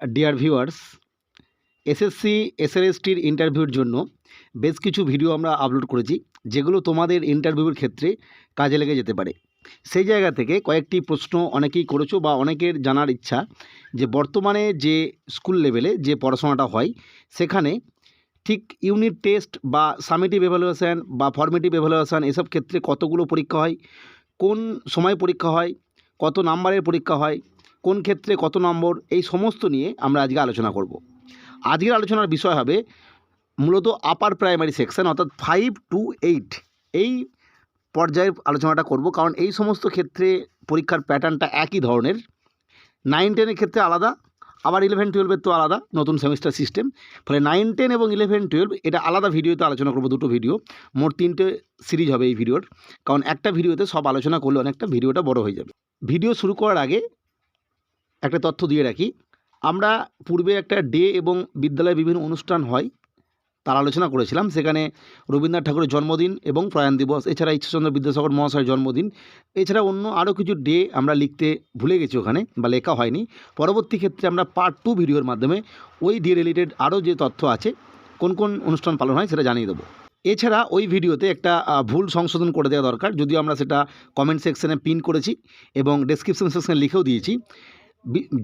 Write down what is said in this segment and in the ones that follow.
Dear viewers SSC এসএলএসটির ইন্টারভিউর জন্য বেশ কিছু ভিডিও আমরা আপলোড করেছি, যেগুলো তোমাদের ইন্টারভিউর ক্ষেত্রে কাজে লেগে যেতে পারে। সেই জায়গা থেকে কয়েকটি প্রশ্ন অনেকেই করেছ বা অনেকের জানার ইচ্ছা যে বর্তমানে যে স্কুল লেভেলে যে পড়াশোনাটা হয়, সেখানে ঠিক ইউনিট টেস্ট বা সামেটিভ এভালুয়েশান বা ফর্মেটিভ এভালুয়েশান এসব ক্ষেত্রে কতগুলো পরীক্ষা হয়, কোন সময় পরীক্ষা হয়, কত নাম্বারের পরীক্ষা হয় কোন ক্ষেত্রে কত নম্বর, এই সমস্ত নিয়ে আমরা আজকে আলোচনা করব। আজকের আলোচনার বিষয় হবে মূলত আপার প্রাইমারি সেকশন অর্থাৎ ফাইভ টু এইট এই পর্যায়ের আলোচনাটা করব, কারণ এই সমস্ত ক্ষেত্রে পরীক্ষার প্যাটার্নটা একই ধরনের। নাইন টেনের ক্ষেত্রে আলাদা, আবার ইলেভেন টুয়েলভের তো আলাদা, নতুন সেমিস্টার সিস্টেম ফলে নাইন টেন এবং ইলেভেন টুয়েলভ এটা আলাদা ভিডিওতে আলোচনা করব, দুটো ভিডিও। মোট তিনটে সিরিজ হবে এই ভিডিওর, কারণ একটা ভিডিওতে সব আলোচনা করলে অনেকটা ভিডিওটা বড় হয়ে যাবে। ভিডিও শুরু করার আগে একটা তথ্য দিয়ে রাখি। আমরা পূর্বে একটা ডে এবং বিদ্যালয়ে বিভিন্ন অনুষ্ঠান হয়, তার আলোচনা করেছিলাম। সেখানে রবীন্দ্রনাথ ঠাকুরের জন্মদিন এবং প্রয়াণ দিবস, এছাড়া ঈশ্বরচন্দ্র বিদ্যাসাগর মহাশয়ের জন্মদিন, এছাড়া অন্য আরও কিছু ডে আমরা লিখতে ভুলে গেছি ওখানে বা লেখা হয়নি। পরবর্তী ক্ষেত্রে আমরা পার্ট টু ভিডিওর মাধ্যমে ওই ডে রিলেটেড আরও যে তথ্য আছে, কোন কোন অনুষ্ঠান পালন হয় সেটা জানিয়ে দেবো। এছাড়া ওই ভিডিওতে একটা ভুল সংশোধন করে দেওয়া দরকার। যদিও আমরা সেটা কমেন্ট সেকশনে পিন করেছি এবং ডেসক্রিপশন সেকশনে লিখেও দিয়েছি।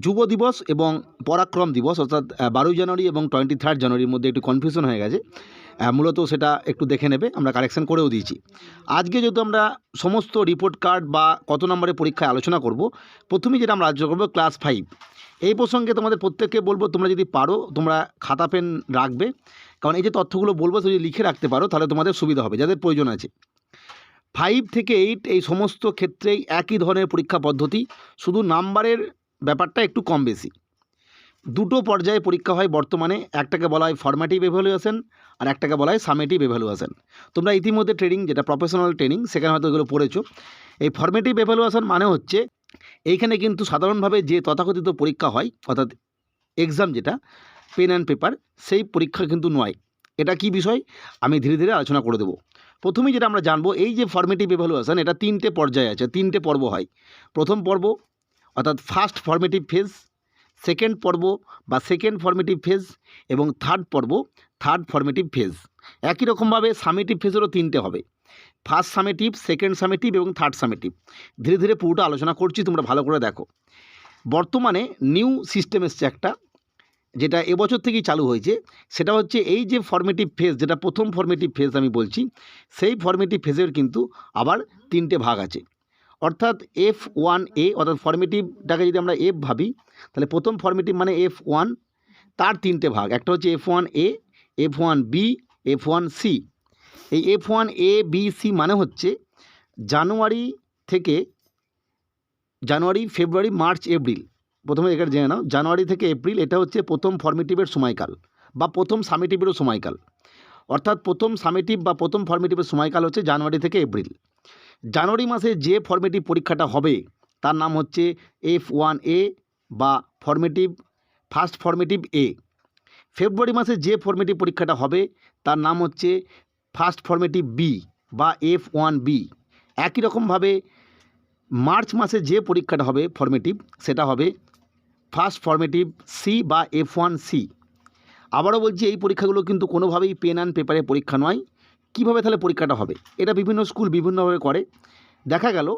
যুব দিবস এবং পরাক্রম দিবস, অর্থাৎ বারোই জানুয়ারি এবং টোয়েন্টি থার্ড জানুয়ারির মধ্যে একটু কনফিউশন হয়ে গেছে। মূলত সেটা একটু দেখে নেবে, আমরা কারেকশন করেও দিয়েছি। আজকে যেহেতু আমরা সমস্ত রিপোর্ট কার্ড বা কত নম্বরের পরীক্ষায় আলোচনা করব, প্রথমেই যেটা আমরা আলোচনা করব ক্লাস ফাইভ এই প্রসঙ্গে তোমাদের প্রত্যেককে বলব, তোমরা যদি পারো, তোমরা খাতা, পেন রাখবে। কারণ এই যে তথ্যগুলো বলব যদি লিখে রাখতে পারো, তাহলে তোমাদের সুবিধা হবে, যাদের প্রয়োজন আছে। ফাইভ থেকে এইট এই সমস্ত ক্ষেত্রেই একই ধরনের পরীক্ষা পদ্ধতি, শুধু নাম্বারের ব্যাপারটা একটু কম বেশি। দুটো পর্যায়ে পরীক্ষা হয় বর্তমানে, একটাকে বলা হয় ফর্মেটিভ এভ্যালুয়েশন আর একটাকে বলা হয় সামেটিভ এভ্যালুয়েশন তোমরা ইতিমধ্যে ট্রেনিং যেটা প্রফেশনাল ট্রেনিং সেখানে হয়তো এগুলো পড়েছো। এই ফর্মেটিভ এভ্যালুয়েশন মানে হচ্ছে, এইখানে কিন্তু সাধারণভাবে যে তথাকথিত পরীক্ষা হয়, অর্থাৎ এক্সাম যেটা পেন অ্যান্ড পেপার সেই পরীক্ষা কিন্তু নয়। এটা কি বিষয়? আমি ধীরে ধীরে আলোচনা করে দেবো। প্রথমেই যেটা আমরা জানব, এই যে ফর্মেটিভ এভ্যালুয়েশন এটা তিনটে পর্যায়ে আছে, তিনটে পর্ব হয়। প্রথম পর্ব অর্থাৎ ফার্স্ট ফর্মেটিভ ফেজ সেকেন্ড পর্ব বা সেকেন্ড ফর্মেটিভ ফেজ এবং থার্ড পর্ব থার্ড ফর্মেটিভ ফেজ একই রকমভাবে সামেটিভ ফেজেরও তিনটে হবে। ফার্স্ট সামেটিভ সেকেন্ড সামেটিভ এবং থার্ড সামেটিভ ধীরে ধীরে পুরোটা আলোচনা করছি, তোমরা ভালো করে দেখো। বর্তমানে নিউ সিস্টেম এসছে একটা, যেটা এবছর থেকেই চালু হয়েছে। সেটা হচ্ছে এই যে ফর্মেটিভ ফেজ যেটা প্রথম ফর্মেটিভ ফেজ আমি বলছি, সেই ফর্মেটিভ ফেজের কিন্তু আবার তিনটে ভাগ আছে। অর্থাৎ এফ ওয়ান এ অর্থাৎ ফর্মেটিভটাকে যদি আমরা এফ ভাবি, তাহলে প্রথম ফর্মেটিভ মানে এফ ওয়ান তার তিনটে ভাগ। একটা হচ্ছে F one A F one B F one C এই F one A B C মানে হচ্ছে জানুয়ারি থেকে জানুয়ারি, ফেব্রুয়ারি, মার্চ, এপ্রিল। প্রথমে এখানে জেনে নাও, জানুয়ারি থেকে এপ্রিল, এটা হচ্ছে প্রথম ফর্মেটিভের সময়কাল বা প্রথম সামেটিভেরও সময়কাল। অর্থাৎ প্রথম সামেটিভ বা প্রথম ফর্মেটিভের সময়কাল হচ্ছে জানুয়ারি থেকে এপ্রিল। জানুয়ারি মাসে যে ফর্মেটিভ পরীক্ষাটা হবে, তার নাম হচ্ছে এফ ওয়ান এ বা ফর্মেটিভ ফার্স্ট ফর্মেটিভ এ ফেব্রুয়ারি মাসে যে ফর্মেটিভ পরীক্ষাটা হবে, তার নাম হচ্ছে ফার্স্ট ফর্মেটিভ বি বা এফ ওয়ান বি একই রকমভাবে মার্চ মাসে যে পরীক্ষাটা হবে ফর্মেটিভ সেটা হবে ফার্স্ট ফর্মেটিভ সি বা এফ ওয়ান সি আবারও বলছি, এই পরীক্ষাগুলো কিন্তু কোনোভাবেই পেন অ্যান্ড পেপারে পরীক্ষা নয়। কীভাবে তাহলে পরীক্ষাটা হবে? এটা বিভিন্ন স্কুল বিভিন্নভাবে করে। দেখা গেল,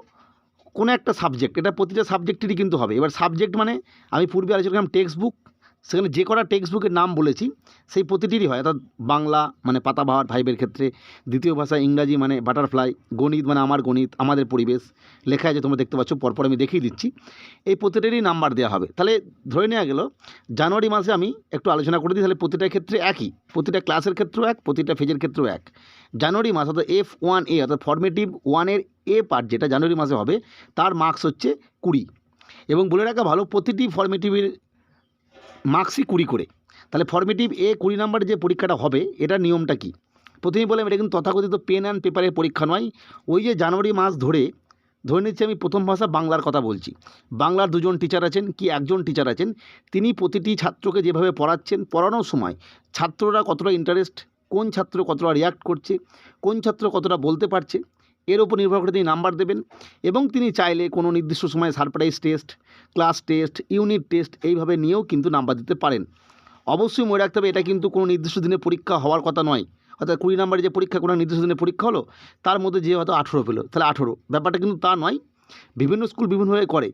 কোনো একটা সাবজেক্ট এটা প্রতিটা সাবজেক্টেরই কিন্তু হবে। এবার সাবজেক্ট মানে আমি পূর্বে আলোচনা করলাম টেক্সট বুক সেখানে যে কটা টেক্সট বুকের নাম বলেছি, সেই প্রতিটিরই হয়। অর্থাৎ বাংলা মানে পাতাবাহার ফাইভের ক্ষেত্রে, দ্বিতীয় ভাষা ইংরাজি মানে বাটারফ্লাই গণিত মানে আমার গণিত, আমাদের পরিবেশ, লেখা আছে, তোমরা দেখতে পাচ্ছ, পরপর আমি দেখিয়ে দিচ্ছি। এই প্রতিটারই নাম্বার দেওয়া হবে। তাহলে ধরে নেওয়া গেল, জানুয়ারি মাসে আমি একটু আলোচনা করে দিই, তাহলে প্রতিটা ক্ষেত্রে একই, প্রতিটা ক্লাসের ক্ষেত্রেও এক, প্রতিটা ফেজের ক্ষেত্রেও এক। জানুয়ারি মাস, অর্থাৎ এফ ওয়ান এ অর্থাৎ ফর্মেটিভ ওয়ানের এ পার্ট যেটা জানুয়ারি মাসে হবে, তার মার্কস হচ্ছে কুড়ি। এবং বলে রাখা ভালো, প্রতিটি ফর্মেটিভের মার্কসই কুড়ি করে। তাহলে ফর্মেটিভ এ কুড়ি নাম্বারের যে পরীক্ষাটা হবে এটার নিয়মটা কি? প্রথমেই বললাম, এটা কিন্তু তথাকথিত পেন অ্যান্ড পেপারের পরীক্ষা নয়। ওই যে জানুয়ারি মাস ধরে ধরে নিচ্ছি আমি প্রথম ভাষা বাংলার কথা বলছি। বাংলার দুজন টিচার আছেন, কি একজন টিচার আছেন, তিনি প্রতিটি ছাত্রকে যেভাবে পড়াচ্ছেন, পড়ানোর সময় ছাত্ররা কতটা ইন্টারেস্ট কোন ছাত্র কতটা রিয়াক্ট করছে, কোন ছাত্র কতটা বলতে পারছে এর উপর নির্ভর করে তিনি নাম্বার দেবেন এবং তিনি চাইলে কোনো নির্দিষ্ট সময়ে surprise test, class test, unit test এইভাবে নিয়েও কিন্তু নাম্বার দিতে পারেন। অবশ্যই মনে রাখতে হবে, এটা কিন্তু কোনো নির্দিষ্ট দিনে পরীক্ষা হওয়ার কথা নয়। অর্থাৎ কুড়ি নাম্বারে যে পরীক্ষা, কোনো নির্দিষ্ট দিনে পরীক্ষা হলো, তার মধ্যে যে হয়তো আঠেরো পেল, তাহলে আঠেরো। ব্যাপারটা কিন্তু তা নয়, বিভিন্ন স্কুল বিভিন্নভাবে করে।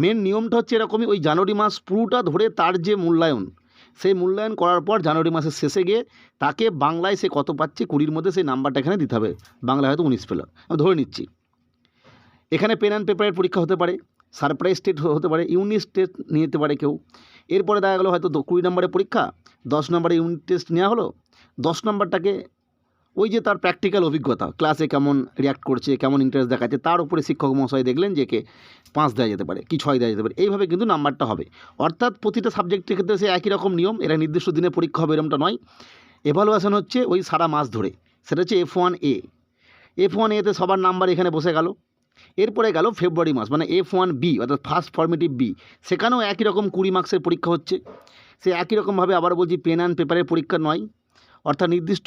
মেন নিয়মটা হচ্ছে এরকমই, ওই জানুয়ারি মাস পুরোটা ধরে তার যে মূল্যায়ন সেই মূল্যায়ন করার পর জানুয়ারি মাসের শেষে গিয়ে তাকে বাংলায় সে কত পাচ্ছে কুড়ির মধ্যে সেই নাম্বারটা এখানে দিতে হবে। বাংলায় হয়তো উনিশ পেল। আমি ধরে নিচ্ছি। এখানে পেন অ্যান্ড পেপারের পরীক্ষা হতে পারে সারপ্রাইজ টেস্ট হতে পারে ইউনিট টেস্ট নিয়ে যেতে পারে কেউ। এরপরে দেখা গেলো হয়তো কুড়ি নম্বরের পরীক্ষা, দশ নম্বরে ইউনিট টেস্ট নেওয়া হলো, দশ নম্বরটাকে ওই যে তার প্র্যাকটিক্যাল অভিজ্ঞতা ক্লাসে কেমন রিয়াক্ট করছে, কেমন ইন্টারেস্ট দেখাচ্ছে, তার উপরে শিক্ষক মহাশয় দেখলেন যে কে পাঁচ দেওয়া যেতে পারে, কি ছয় দেওয়া যেতে পারে, এইভাবে কিন্তু নাম্বারটা হবে। অর্থাৎ প্রতিটা সাবজেক্টের ক্ষেত্রে সে একই রকম নিয়ম, এরা নির্দিষ্ট দিনে পরীক্ষা হবে এরকমটা নয়। এভালুয়েশন হচ্ছে ওই সারা মাস ধরে, সেটা হচ্ছে F one A F one এতে সবার নাম্বার এখানে বসে গেল। এরপরে গেল ফেব্রুয়ারি মাস মানে এফ ওয়ান বি অর্থাৎ ফার্স্ট ফর্মেটিভ বি সেখানেও একই রকম কুড়ি মার্কসের পরীক্ষা হচ্ছে। সে একই রকমভাবে আবার বলছি পেন অ্যান্ড পেপারের পরীক্ষা নয়। অর্থাৎ নির্দিষ্ট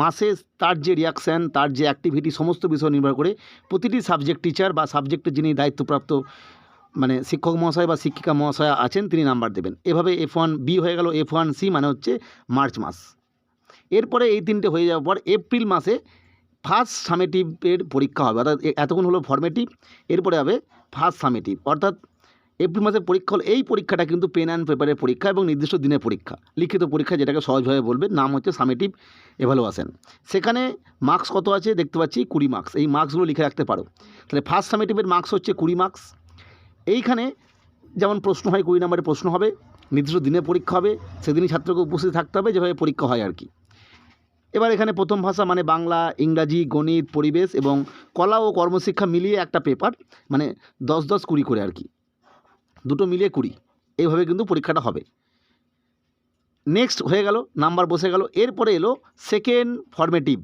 মাসে তার যে রিয়াকশান তার যে অ্যাক্টিভিটি সমস্ত বিষয় নির্ভর করে প্রতিটি সাবজেক্ট টিচার বা সাবজেক্টের যিনি দায়িত্বপ্রাপ্ত মানে শিক্ষক মহাশয় বা শিক্ষিকা মহাশয়া আছেন, তিনি নাম্বার দেবেন। এভাবে এফ ওয়ান বি হয়ে গেল এফ ওয়ান সি মানে হচ্ছে মার্চ মাস। এরপরে এই তিনটে হয়ে যাওয়ার পর এপ্রিল মাসে ফার্স্ট সামেটিভের পরীক্ষা হবে। অর্থাৎ এতক্ষণ হলো ফর্মেটিভ এরপরে হবে ফার্স্ট সামেটিভ অর্থাৎ এপ্রিল মাসের পরীক্ষা হলো এই পরীক্ষাটা কিন্তু পেন অ্যান্ড পেপারের পরীক্ষা এবং নির্দিষ্ট দিনের পরীক্ষা। লিখিত পরীক্ষা যেটাকে সহজভাবে বলবে, নাম হচ্ছে সামেটিভ এভালুয়েশন সেখানে মার্কস কত আছে? দেখতে পাচ্ছি কুড়ি মার্কস এই মার্কসগুলো লিখে রাখতে পারো। তাহলে ফার্স্ট সামেটিভের মার্কস হচ্ছে কুড়ি মার্কস এইখানে যেমন প্রশ্ন হয় কুড়ি নম্বরের প্রশ্ন হবে, নির্দিষ্ট দিনে পরীক্ষা হবে, সেদিনই ছাত্রকে উপস্থিত থাকতে হবে, যেভাবে পরীক্ষা হয় আর কি। এবার এখানে প্রথম ভাষা মানে বাংলা, ইংরাজি, গণিত, পরিবেশ এবং কলা ও কর্মশিক্ষা মিলিয়ে একটা পেপার মানে দশ দশ কুড়ি করে আর কি। দুটো মিলিয়ে কুড়ি। এইভাবে কিন্তু পরীক্ষাটা হবে। নেক্সট হয়ে গেল, নাম্বার বসে গেল, এরপরে এলো সেকেন্ড ফর্মেটিভ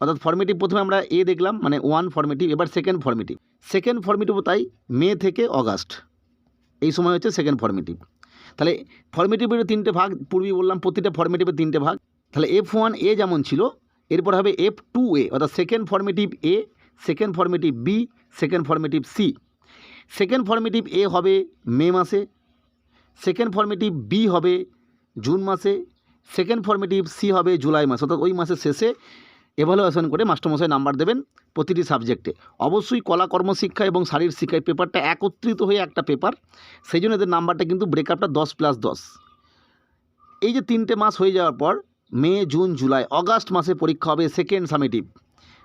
অর্থাৎ ফর্মেটিভ প্রথমে আমরা এ দেখলাম মানে ওয়ান ফর্মেটিভ এবার সেকেন্ড ফর্মেটিভ সেকেন্ড ফর্মেটিভ তাই মে থেকে অগাস্ট। এই সময় হচ্ছে সেকেন্ড ফর্মেটিভ তাহলে ফর্মেটিভের তিনটে ভাগ পূর্বেই বললাম, প্রতিটা ফর্মেটিভের তিনটে ভাগ। তাহলে এফ ওয়ান এ যেমন ছিল, এরপর হবে এফ টু এ অর্থাৎ second formative A second formative B second formative C second formative A হবে মে মাসে সেকেন্ড ফর্মেটিভ বি হবে জুন মাসে সেকেন্ড ফর্মেটিভ সি হবে জুলাই মাসে। অর্থাৎ ওই মাসের শেষে এভালুয়েশন করে মাস্টারমশাই নাম্বার দেবেন প্রতিটি সাবজেক্টে অবশ্যই কলা, কর্মশিক্ষা এবং শারীর শিক্ষা পেপারটা একত্রিত হয়ে একটা পেপার সেই জন্য এদের নাম্বারটা কিন্তু ব্রেকআপটা দশ প্লাস দশ। এই যে তিনটে মাস হয়ে যাওয়ার পর মে, জুন, জুলাই, অগাস্ট মাসে পরীক্ষা হবে সেকেন্ড সামেটিভ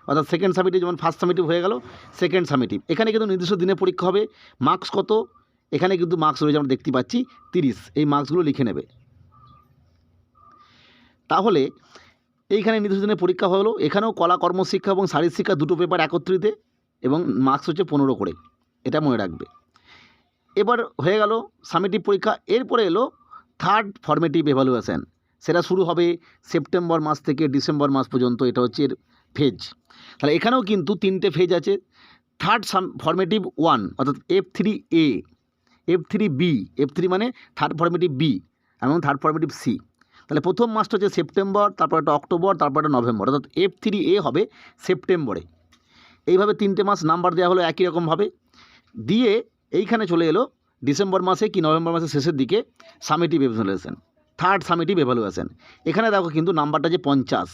অর্থাৎ সেকেন্ড সামেটিভ যেমন ফার্স্ট সামেটিভ হয়ে গেল সেকেন্ড সামেটিভ এখানে কিন্তু নির্দিষ্ট দিনে পরীক্ষা হবে মার্কস কত? এখানে কিন্তু মার্কস রয়েছে, আমরা দেখতে পাচ্ছি তিরিশ। এই মার্কসগুলো লিখে নেবে। তাহলে এইখানে নির্দিষ্ট দিনে পরীক্ষা হলো এখানেও কলা, কর্মশিক্ষা এবং শারীর শিক্ষা দুটো পেপার একত্রিত এবং মার্কস হচ্ছে পনেরো করে। এটা মনে রাখবে। এবার হয়ে গেল সামেটিভ পরীক্ষা। এরপরে এলো থার্ড ফর্মেটিভ এভালুয়েশন সেটা শুরু হবে সেপ্টেম্বর মাস থেকে ডিসেম্বর মাস পর্যন্ত। এটা হচ্ছে এর ফেজ তাহলে এখানেও কিন্তু তিনটে ফেজ আছে। থার্ড সাম ফর্মেটিভ ওয়ান অর্থাৎ F three A F three B F three মানে থার্ড ফর্মেটিভ বি এবং থার্ড ফর্মেটিভ সি তাহলে প্রথম মাসটা হচ্ছে সেপ্টেম্বর, তারপর একটা অক্টোবর, তারপর একটা নভেম্বর, অর্থাৎ এফ থ্রি এ হবে সেপ্টেম্বরে। এইভাবে তিনটে মাস নাম্বার দেওয়া হলো একই রকমভাবে দিয়ে এইখানে চলে এলো ডিসেম্বর মাসে কি নভেম্বর মাসের শেষের দিকে summative evaluation third summative evaluation এখানে দেখো কিন্তু নাম্বারটা যে পঞ্চাশ।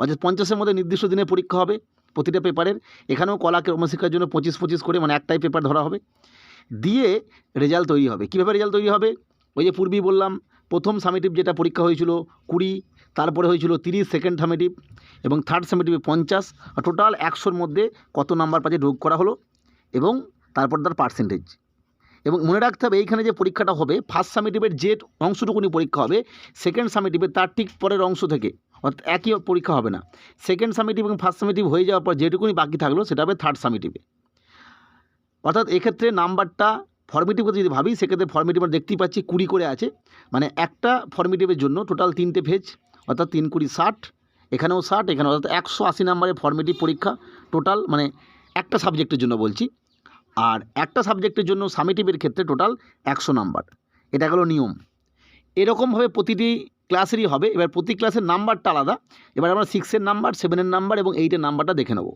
অর্থাৎ পঞ্চাশের মধ্যে নির্দিষ্ট দিনে পরীক্ষা হবে প্রতিটা পেপারের। এখানেও কলা কর্মশিক্ষার জন্য পঁচিশ পঁচিশ করে মানে একটাই পেপার ধরা হবে। দিয়ে রেজাল্ট তৈরি হবে। কীভাবে রেজাল্ট তৈরি হবে? ওই যে পূর্বেই বললাম, প্রথম সামেটিভ যেটা পরীক্ষা হয়েছিল কুড়ি, তারপরে হয়েছিল তিরিশ সেকেন্ড সামেটিভ এবং থার্ড সামেটিভে পঞ্চাশ। টোটাল একশোর মধ্যে কত নাম্বার পাচ্ছে যোগ করা হলো এবং তারপর তার পার্সেন্টেজ এবং মনে রাখতে হবে, এইখানে যে পরীক্ষাটা হবে ফার্স্ট সামেটিভের যে অংশটুকুনি পরীক্ষা হবে সেকেন্ড সামেটিভের তার ঠিক পরের অংশ থেকে অর্থাৎ একই পরীক্ষা হবে না। সেকেন্ড সামিটিভ এবং ফার্স্ট সামেটিভ হয়ে যাওয়ার পর যেটুকুনি বাকি থাকল সেটা হবে থার্ড সামেটিভে অর্থাৎ এক্ষেত্রে নাম্বারটা ফর্মেটিভ যদি ভাবি, সেক্ষেত্রে ফর্মেটিভ আমরা দেখতেই পাচ্ছি কুড়ি করে আছে। মানে একটা ফর্মেটিভের জন্য টোটাল তিনটে ফেজ অর্থাৎ তিন কুড়ি ষাট, এখানেও ষাট এখানে অর্থাৎ একশো আশি নাম্বারের ফর্মেটিভ পরীক্ষা। টোটাল মানে একটা সাবজেক্টের জন্য বলছি। আর একটা সাবজেক্টের জন্য সামেটিভের ক্ষেত্রে টোটাল একশো নাম্বার। এটা গেলো নিয়ম। এরকমভাবে প্রতিটি ক্লাসেরই হবে। এবার প্রতি ক্লাসের নাম্বারটা আলাদা। এবার আমরা সিক্সের নাম্বার সেভেনের নাম্বার এবং এইটের নাম্বারটা দেখে নেব।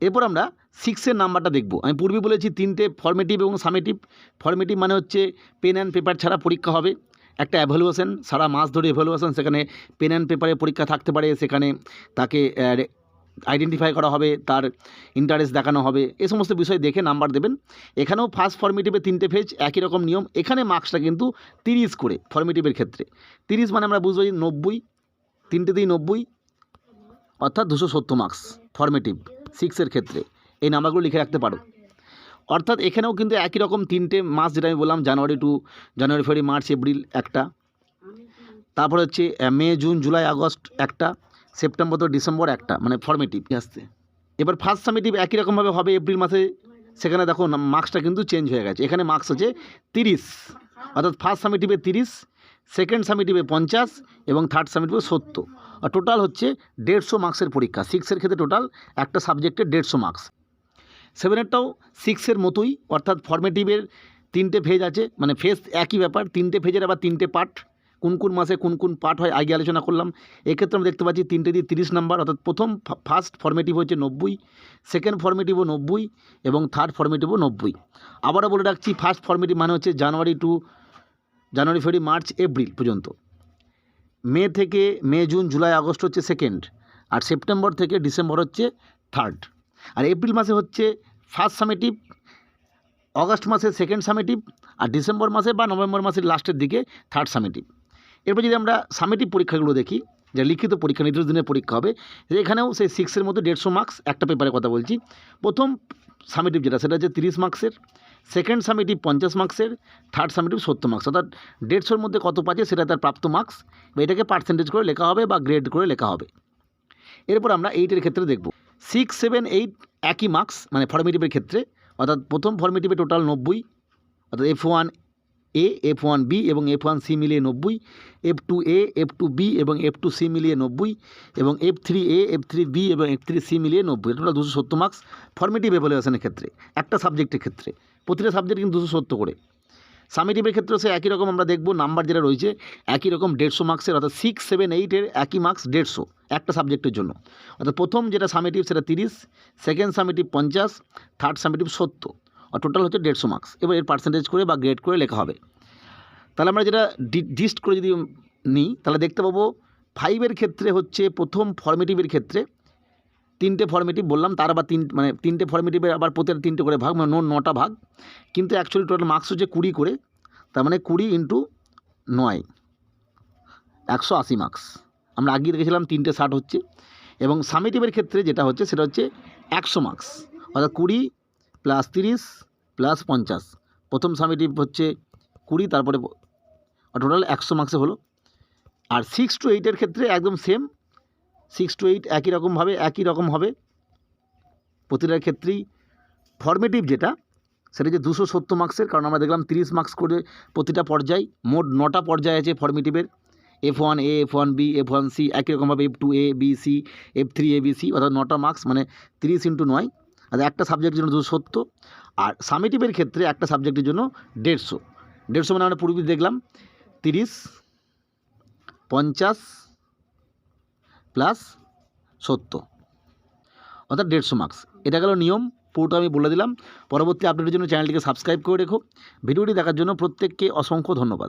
এরপর আমরা সিক্সের নাম্বারটা দেখব। আমি পূর্বে বলেছি তিনটে ফর্মেটিভ এবং সামেটিভ ফর্মেটিভ মানে হচ্ছে পেন অ্যান্ড পেপার ছাড়া পরীক্ষা হবে। একটা অ্যাভ্যালুয়েশন সারা মাস ধরে অ্যাভ্যালুয়েশন সেখানে পেন অ্যান্ড পেপারে পরীক্ষা থাকতে পারে। সেখানে তাকে আইডেন্টিফাই করা হবে, তার ইন্টারেস্ট দেখানো হবে, এ সমস্ত বিষয় দেখে নাম্বার দেবেন। এখানেও ফার্স্ট ফর্মেটিভে তিনটে পেজ একই রকম নিয়ম। এখানে মার্কসটা কিন্তু তিরিশ করে ফর্মেটিভের ক্ষেত্রে। তিরিশ মানে আমরা বুঝব যে নব্বই, তিনটে তিনটেতেই নব্বই, অর্থাৎ দুশো সত্তর মার্কস ফর্মেটিভ সিক্সের ক্ষেত্রে। এই নাম্বারগুলো লিখে রাখতে পারো। অর্থাৎ এখানেও কিন্তু একই রকম তিনটে মাস যেটা আমি বললাম জানুয়ারি to January February March April একটা। তারপর হচ্ছে মে জুন জুলাই আগস্ট একটা। সেপ্টেম্বর তো ডিসেম্বর একটা মানে ফর্মেটিভ আসছে এবার ফার্স্ট সামেটিভ একই রকমভাবে হবে এপ্রিল মাসে, সেখানে দেখো মার্কসটা কিন্তু চেঞ্জ হয়ে গেছে। এখানে মার্কস হচ্ছে তিরিশ, অর্থাৎ ফার্স্ট সামেটিভে তিরিশ সেকেন্ড সামেটিভে পঞ্চাশ এবং থার্ড সামেটিভে সত্তর। আর টোটাল হচ্ছে দেড়শো মার্কসের পরীক্ষা। সিক্সের ক্ষেত্রে টোটাল একটা সাবজেক্টে দেড়শো মার্কস সেভেনেরটাও সিক্সের মতোই, অর্থাৎ ফর্মেটিভের তিনটে ফেজ আছে মানে ফেজ একই ব্যাপার, তিনটে ফেজের আবার তিনটে পার্ট কোন কোন মাসে কোন কোন পার্ট হয়, আগে আলোচনা করলাম। এক্ষেত্রে আমরা দেখতে পাচ্ছি তিনটে দিয়ে তিরিশ নাম্বার, অর্থাৎ প্রথম ফার্স্ট ফর্মেটিভ হচ্ছে নব্বই সেকেন্ড ফর্মেটিভও নব্বই, এবং থার্ড ফর্মেটিভও নব্বই। আবারও বলে রাখছি ফার্স্ট ফর্মেটিভ মানে হচ্ছে January to January, February, March, April পর্যন্ত। মে থেকে মে, জুন, জুলাই, আগস্ট হচ্ছে সেকেন্ড আর সেপ্টেম্বর থেকে ডিসেম্বর হচ্ছে থার্ড আর এপ্রিল মাসে হচ্ছে ফার্স্ট সামেটিভ অগস্ট মাসে সেকেন্ড সামেটিভ আর ডিসেম্বর মাসে বা নভেম্বর মাসের লাস্টের দিকে থার্ড সামেটিভ এরপর যদি আমরা সামেটিভ পরীক্ষাগুলো দেখি, যে লিখিত পরীক্ষা নির্দিষ্ট দিনের পরীক্ষা হবে এখানেও সেই সিক্সের মধ্যে দেড়শো মার্কস একটা পেপারের কথা বলছি। প্রথম সামেটিভ যেটা, সেটা হচ্ছে তিরিশ মার্কসের সেকেন্ড সামেটিভ পঞ্চাশ মার্কসের থার্ড সামেটিভ সত্তর মার্কস অর্থাৎ দেড়শোর মধ্যে কত পাচ্ছে সেটা তার প্রাপ্ত মার্কস বা এটাকে পার্সেন্টেজ করে লেখা হবে বা গ্রেড করে লেখা হবে। এরপর আমরা এইটের ক্ষেত্রে দেখব। সিক্স সেভেন এইট একই মার্কস মানে ফর্মেটিভের ক্ষেত্রে, অর্থাৎ প্রথম ফর্মেটিভে টোটাল নব্বই, অর্থাৎ F one A F one B এবং এফ ওয়ান সি মিলিয়ে নব্বই F two A F two B এবং এফ টু সি মিলিয়ে নব্বই এবং F three A F three B এবং এফ থ্রি সি মিলিয়ে নব্বই। টোটাল দুশো সত্তর মার্কস ফর্মেটিভ এভালুয়েশনের ক্ষেত্রে একটা সাবজেক্টের ক্ষেত্রে। প্রতিটা সাবজেক্ট কিন্তু দুশো সত্তর করে। সামেটিভের ক্ষেত্রে সে একই রকম আমরা দেখব নাম্বার যেটা রয়েছে, একই রকম দেড়শো মার্কসের অর্থাৎ সিক্স সেভেন এইটের একই মার্কস দেড়শো একটা সাবজেক্টের জন্য। অর্থাৎ প্রথম যেটা সামেটিভ সেটা তিরিশ সেকেন্ড সামেটিভ পঞ্চাশ থার্ড সামেটিভ সত্তর। টোটাল হচ্ছে দেড়শো মার্কস এবার এর পার্সেন্টেজ করে বা গ্রেড করে লেখা হবে। তাহলে আমরা যেটা ডিস্ট করে যদি নিই, তাহলে দেখতে পাবো ফাইভের ক্ষেত্রে হচ্ছে প্রথম ফর্মেটিভের ক্ষেত্রে তিনটে ফর্মেটিভ বললাম, তার আবার তিন মানে তিনটে ফর্মেটিভের আবার প্রতিটা তিনটে করে ভাগ মানে নটা ভাগ। কিন্তু অ্যাকচুয়ালি টোটাল মার্কস হচ্ছে কুড়ি করে, তার মানে কুড়ি ইন্টু নয়, একশো আশি মার্কস আমরা আগে দেখেছিলাম তিনটে ষাট হচ্ছে। এবং সামেটিভের ক্ষেত্রে যেটা হচ্ছে, সেটা হচ্ছে একশো মার্কস অর্থাৎ কুড়ি প্লাস তিরিশ, প্লাস পঞ্চাশ। প্রথম সামেটিভ হচ্ছে কুড়ি, তারপরে টোটাল একশো মার্কসে হলো। আর সিক্স টু এইটের ক্ষেত্রে একদম সেম সিক্স টু এইট একই রকমভাবে একই রকম হবে। প্রতিটার ক্ষেত্রেই ফর্মেটিভ যেটা, সেটা যে দুশো সত্তর মার্কসের কারণ আমরা দেখলাম তিরিশ মার্কস করে প্রতিটা পর্যায়, মোট নটা পর্যায় আছে ফর্মেটিভের F one A F one B F one C একই রকমভাবে F two A B C F three A B C অর্থাৎ নটা মার্কস মানে তিরিশ ইন্টু নয়। আর একটা সাবজেক্টের জন্য দুশো সত্তর, আর সামেটিভের ক্ষেত্রে একটা সাবজেক্টের জন্য দেড়শো। দেড়শো মানে আমরা পূর্বে দেখলাম, তিরিশ, পঞ্চাশ প্লাস সত্তর। অর্থাৎ দেড়শো মার্কস এটা গেল নিয়ম, পুরোটা আমি বলে দিলাম। পরবর্তী আপডেটের জন্য চ্যানেলটিকে সাবস্ক্রাইব করে রেখো। ভিডিওটি দেখার জন্য প্রত্যেককে অসংখ্য ধন্যবাদ।